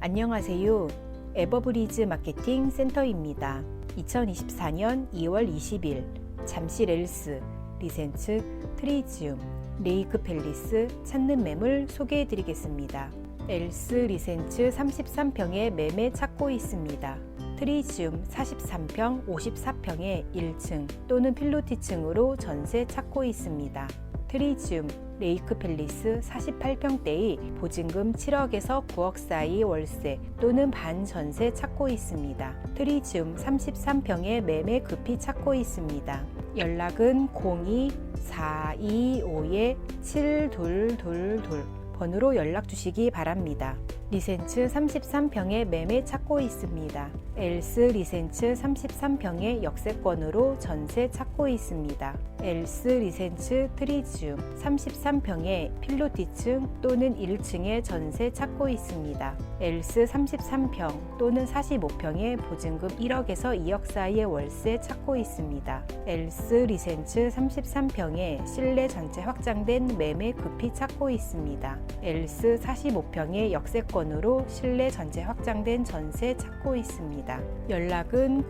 안녕하세요. 에버브리즈 마케팅 센터입니다. 2024년 2월 20일 잠시 렐스, 리센츠, 트리지움, 레이크 팰리스 찾는 매물 소개해 드리겠습니다. 엘스 리센츠 33평에 매매 찾고 있습니다. 트리지움 43평, 54평에 1층 또는 필로티층으로 전세 찾고 있습니다. 트리지움 레이크 팰리스 48평대의 보증금 7억에서 9억 사이 월세 또는 반전세 찾고 있습니다. 트리지움 33평에 매매 급히 찾고 있습니다. 연락은 02-425-7222 번호로 연락 주시기 바랍니다. 리센츠 33평에 매매 찾고 있습니다. 엘스 리센츠 33평에 역세권으로 전세 찾고 있습니다. 엘스 리센츠 트리지움 33평에 필로티층 또는 1층에 전세 찾고 있습니다. 엘스 33평 또는 45평에 보증금 1억에서 2억 사이의 월세 찾고 있습니다. 엘스 리센츠 33평에 실내 전체 확장된 매매 급히 찾고 있습니다. 엘스 45평에 역세권 으로 실내 전체 확장된 전세 찾고 있습니다. 연락은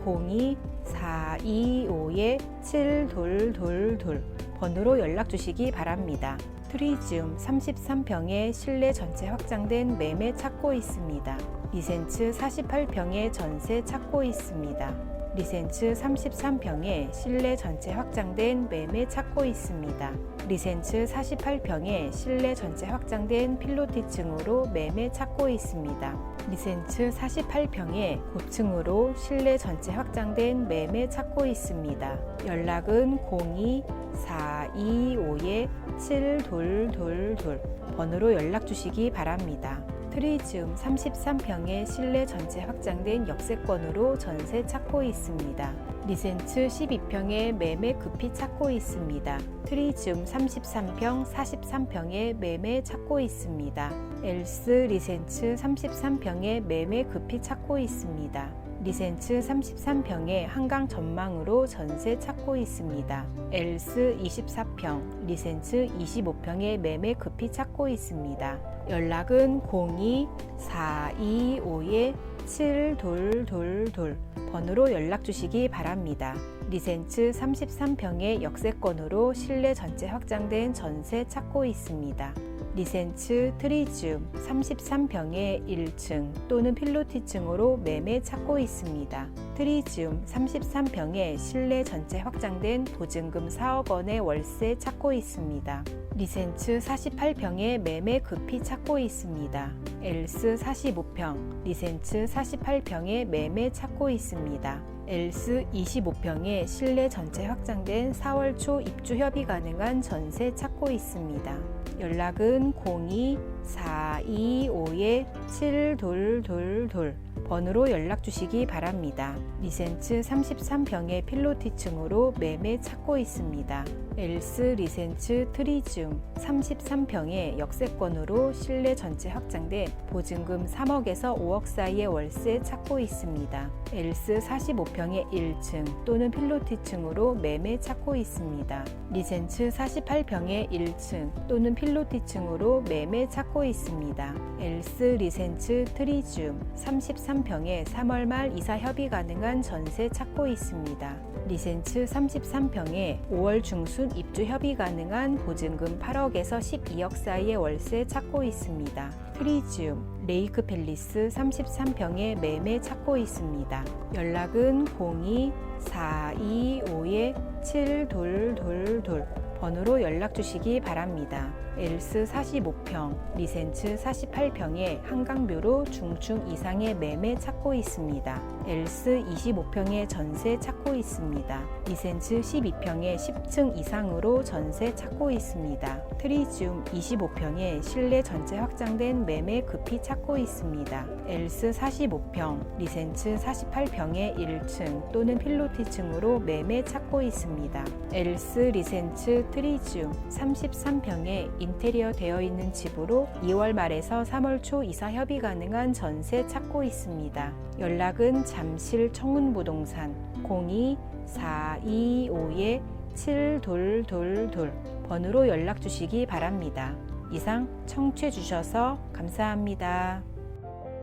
02-425-7222 번호로 연락 주시기 바랍니다. 트리지움 33평에 실내 전체 확장된 매매 찾고 있습니다. 리센츠 48평에 전세 찾고 있습니다. 리센츠 33평에 실내 전체 확장된 매매 찾고 있습니다. 리센츠 48평에 실내 전체 확장된 필로티층으로 매매 찾고 있습니다. 리센츠 48평에 고층으로 실내 전체 확장된 매매 찾고 있습니다. 연락은 02-425-7222 번호로 연락 주시기 바랍니다. 트리지움 33평에 실내 전체 확장된 역세권으로 전세 찾고 있습니다. 리센츠 12평에 매매 급히 찾고 있습니다. 트리지움 33평, 43평에 매매 찾고 있습니다. 엘스 리센츠 33평에 매매 급히 찾고 있습니다. 리센츠 33평에 한강 전망으로 전세 찾고 있습니다. 엘스 24평, 리센츠 25평에 매매 급히 찾고 있습니다. 연락은 02-425-7222 번호로 연락 주시기 바랍니다. 리센츠 33평의 역세권으로 실내 전체 확장된 전세 찾고 있습니다. 리센츠 트리지움 33평에 1층 또는 필로티층으로 매매 찾고 있습니다. 트리지움 33평에 실내 전체 확장된 보증금 4억 원의 월세 찾고 있습니다. 리센츠 48평에 매매 급히 찾고 있습니다. 엘스 45평, 리센츠 48평에 매매 찾고 있습니다. 엘스 25평에 실내 전체 확장된 4월 초 입주 협의 가능한 전세 찾고 있습니다. 연락은 02-425-7222 번호로 연락 주시기 바랍니다. 리센츠 33병의 필로티층으로 매매 찾고 있습니다. 엘스 리센츠 트리즘 33평의 역세권으로 실내 전체 확장돼 보증금 3억에서 5억 사이의 월세 찾고 있습니다. 엘스 45평의 1층 또는 필로티층으로 매매 찾고 있습니다. 리센츠 48평의 1층 또는 필로티층으로 매매 찾고 있습니다. 엘스 리센츠 트리즘 33한 평에 3월 말 이사 협의 가능한 전세 찾고 있습니다. 리센츠 33평에 5월 중순 입주 협의 가능한 보증금 8억에서 12억 사이의 월세 찾고 있습니다. 트리지움 레이크 팰리스 33평에 매매 찾고 있습니다. 연락은 02-425-7222 번호로 연락 주시기 바랍니다. 엘스 45평, 리센츠 48평에 한강뷰로 중층 이상의 매매 찾고 있습니다. 엘스 25평에 전세 찾고 있습니다. 리센츠 12평에 10층 이상으로 전세 찾고 있습니다. 트리지움 25평에 실내 전체 확장된 매매 급히 찾고 있습니다. 엘스 45평, 리센츠 48평에 1층 또는 필로티층으로 매매 찾고 있습니다. 엘스 리센츠 트리지움 33평에 인테리어 되어 있는 집으로 2월 말에서 3월 초 이사 협의 가능한 전세 찾고 있습니다. 연락은 잠실 청운부동산 02-425-7222 번호로 연락 주시기 바랍니다. 이상 청취해 주셔서 감사합니다.